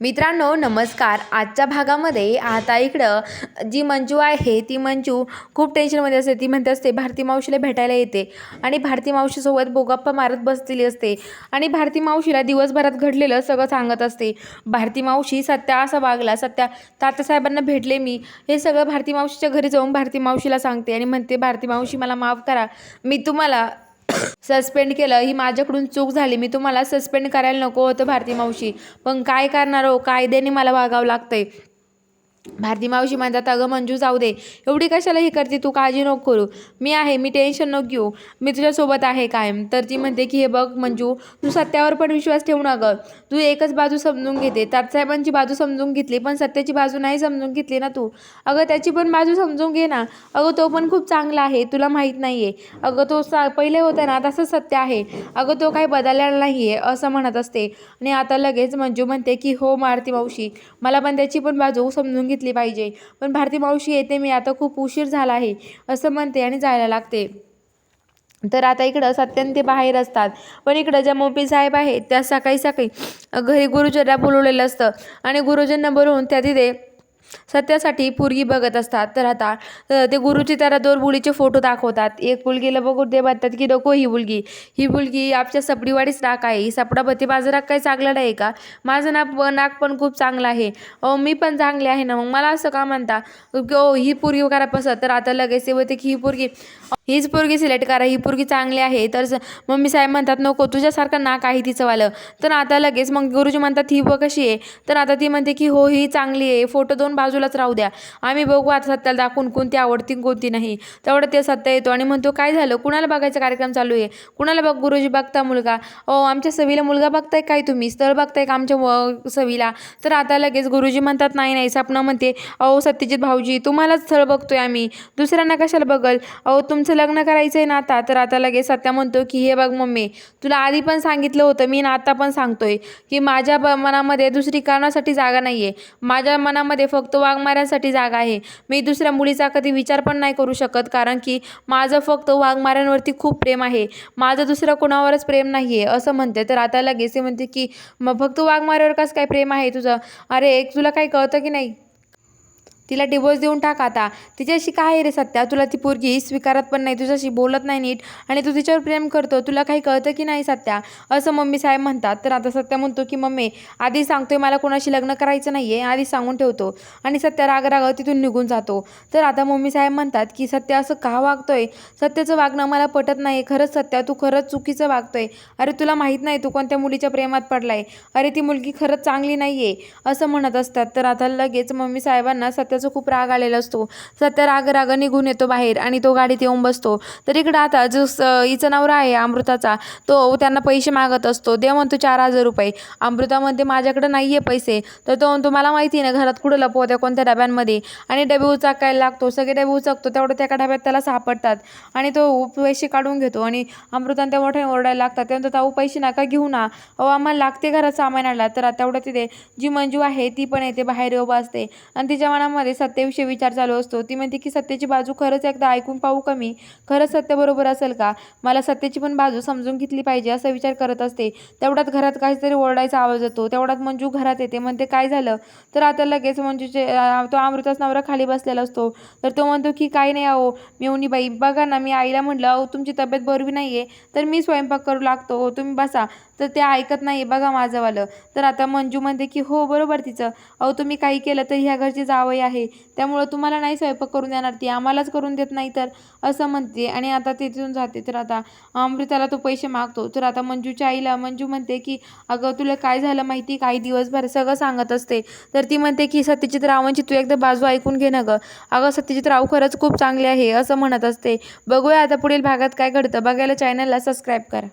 मित्रांनो नमस्कार. आजच्या भागामध्ये आता इकडं जी मंजू आहे ती मंजू खूप टेन्शनमध्ये असते. ती म्हणते असते भारती मावशीला भेटायला येते. आणि भारती मावशीसोबत बोगाप्पा मारत बसलेली असते. आणि भारती मावशीला दिवसभरात घडलेलं सगळं सांगत असते. भारती मावशी सत्या असा वागला. सत्या तात्यासाहेबांना भेटले मी. हे सगळं भारती मावशीच्या घरी जाऊन भारती मावशीला सांगते आणि म्हणते भारती मावशी मला माफ करा. मी तुम्हाला सस्पेंड केलं. ही माझ्याकडून चूक झाली. मी तुम्हाला सस्पेंड करायला नको होतं भारती मावशी. पण काय करणार हो? कायद्याने मला वागावं लागतंय. भारती मावशी म्हणतात अगं मंजू जाऊ दे. एवढी कशाला ही करते तू? काळजी नको करू. मी आहे मी टेन्शन नको घेऊ. मी तुझ्यासोबत आहे कायम. तर ती म्हणते की हे बघ मंजू तू सत्यावर पण विश्वास ठेवू नका. तू एकच बाजू समजून घेते. तात्साहेबांची बाजू समजून घेतली पण सत्याची बाजू नाही समजून घेतली ना तू? अगं त्याची पण बाजू समजून घे ना. अगं तो पण खूप चांगला आहे तुला माहीत नाही आहे अगं तो सा पहिले होता ना तसंच सत्य आहे. अगं तो काही बदललेला नाही आहे असं म्हणत असते. आणि आता लगेच मंजू म्हणते की हो मारती मावशी मला पण त्याची पण बाजू समजून घेतली घेतली पाहिजे. पण भारती मावशी येते मी आता खूप उशीर झाला आहे असं म्हणते आणि जायला लागते. तर आता इकडं सत्यन ते बाहेर असतात. पण इकडं ज्या मोपी साहेब आहेत त्या सकाळी सकाळी घरी गुरुजींना बोलवलेलं असतं. आणि गुरुजींना बोलवून त्या तिथे सत्यासाठी पोरगी बघत असतात. तर आता ते गुरुजी त्याला दोन मुलीचे फोटो दाखवतात. एक मुलगीला बघून ते म्हणतात की नको ही मुलगी. ही मुलगी आमच्या सपडीवाडीच नाक आहे. ही सपडापती माझं नाक काही चांगलं नाही का? माझं नाक नाक पण खूप चांगलं आहे. अहो मी पण चांगले आहे ना मग? मला असं का म्हणता? की ओ ही पोरगी करा पसंत. तर आता लगेच ते होते की ही पोरगी हीच पोरगी सिलेक्ट करा ही पोरगी चांगली आहे तर स- मम्मी साहेब म्हणतात नको तुझ्यासारखं नाक आहे तिचंवालं तर आता लगेच मग गुरुजी म्हणतात ही बघ कशी आहे. तर आता ती म्हणते की हो ही चांगली आहे फोटो दोन बाजूलाच राहू द्या. आम्ही बघू आता सत्याला दाखवून कोणती आवडती कोणती नाही. तेवढं ते सत्या येतो आणि म्हणतो काय झालं? कुणाला बघायचा कार्यक्रम चालू आहे? कुणाला बघ गुरुजी बघता मुलगा? ओ आमच्या सवीला मुलगा बघताय काय तुम्ही? स्थळ बघताय का आमच्या व- सवीला? तर आता लगेच गुरुजी म्हणतात नाही नाही. सपना म्हणते अहो सत्यजित भाऊजी तुम्हालाच स्थळ बघतोय आम्ही. दुसऱ्यांना कशाला बघल? अहो तुमचं लग्न करायचं आहे ना आता तर आता लगेच सत्या म्हणतो की हे बघ मम्मी तुला आधी पण सांगितलं होतं मी ना आता पण सांगतोय की माझ्या ब- मनामध्ये दुसरी कारणासाठी जागा नाही आहे माझ्या मनामध्ये फक्त वाघमाऱ्यांसाठी जागा आहे. मी दुसऱ्या मुलीचा कधी विचार पण नाही करू शकत कारण की माझं फक्त वाघमाऱ्यांवरती खूप प्रेम आहे. माझं दुसरं कोणावरच प्रेम नाही आहे असं म्हणते. तर आता लगेच ते म्हणते की मग फक्त वाघमाऱ्यावर कसं काय प्रेम आहे तुझं? अरे तुला काही कळतं की नाही? तिला डिवोर्स देऊन टाक आता. तिच्याशी काय आहे रे सत्या? तुला ती पोरगी स्वीकारत पण नाही तुझ्याशी बोलत नाही नीट. आणि तू तिच्यावर प्रेम करतो तुला काही कळतं की नाही सत्या? असं मम्मी साहेब म्हणतात. तर आता सत्या म्हणतो की मम्मी आधी सांगतोय मला कोणाशी लग्न करायचं नाही आहे आधी सांगून ठेवतो. आणि सत्या राग राग तिथून निघून जातो. तर आता मम्मी साहेब म्हणतात की सत्या असं का वागतोय? सत्याचं वागणं मला पटत नाही खरंच सत्या तू खरंच चुकीचं वागतोय. अरे तुला माहीत नाही तू कोणत्या मुलीच्या प्रेमात पडलाय. अरे ती मुलगी खरंच चांगली नाही आहे असं म्हणत असतात. तर आता लगेच मम्मी साहेबांना त्याचा खूप राग आलेला असतो. सध्या राग राग निघून येतो बाहेर आणि तो गाडीत येऊन बसतो. तर इकडं आता जो स- हिचा नवरा आहे अमृताचा तो त्यांना पैसे मागत असतो. दे म्हणतो चार हजार रुपये. अमृता म्हणते माझ्याकडे नाही आहे पैसे. तर तो म्हणतो मला माहिती आहे ना घरात कुठं लपवत्या कोणत्या डब्यांमध्ये? आणि डबे उचाकायला लागतो. सगळे डबे उचकतो. तेवढं त्या एका डब्यात त्याला सापडतात. आणि तो पैसे काढून घेतो. आणि अमृतान त्या मोठ्याने ओरडायला लागतात. त्यानंतर ताऊ पैसे नका घेऊ ना. अहो आम्हाला लागते घरात सामान आणला. तर तेवढं तिथे जी मंजू आहे ती पण येते बाहेर उभा असते. आणि तिच्या मनामध्ये सत्याविषयी विचार चालू असतो. ती म्हणते की सत्याची बाजू खरंच एकदा ऐकून पाहू का मी खरंच सत्य बरोबर असेल का? मला सत्याची पण बाजू समजून घेतली पाहिजे असा विचार करत असते. तेवढ्यात घरात काहीतरी ओरडायचा आवाज येतो. तेवढ्यात मंजू घरात येते. म्हणते काय झालं? तर आता लगेच मंजूचे तो अमृताच नवरा खाली बसलेला असतो. तर तो म्हणतो की काही नाही अहो मेवणी बाई बघा ना मी आईला म्हटलं अहो तुमची तब्येत बरोबर नाही आहे तर मी स्वयंपाक करू लागतो. हो तुम्ही बसा. तर ते ऐकत नाही बघा माझंवालं तर आता मंजू म्हणते की हो बरोबर तिचं. अहो तुम्ही काही केलं तर ह्या घरची जावई आहे. त्यामुळं तुम्हाला नाही स्वयंपाक करून देणार ती. आम्हालाच करून देत नाही तर असं म्हणते. आणि आता ते तिथून जाते. तर आता अमृताला तो पैसे मागतो. तर आता मंजूच्या आईला मंजू म्हणते की अगं तुला काय झालं माहिती काही दिवसभर सगळं सांगत असते. तर ती म्हणते की सत्यजित रावांची तू एकदा बाजू ऐकून घे ना गं. अगं सत्यजित राव खरंच खूप चांगले आहे असं म्हणत असते. बघूया आता पुढील भागात काय घडतं. बघायला चॅनलला सबस्क्राईब करा.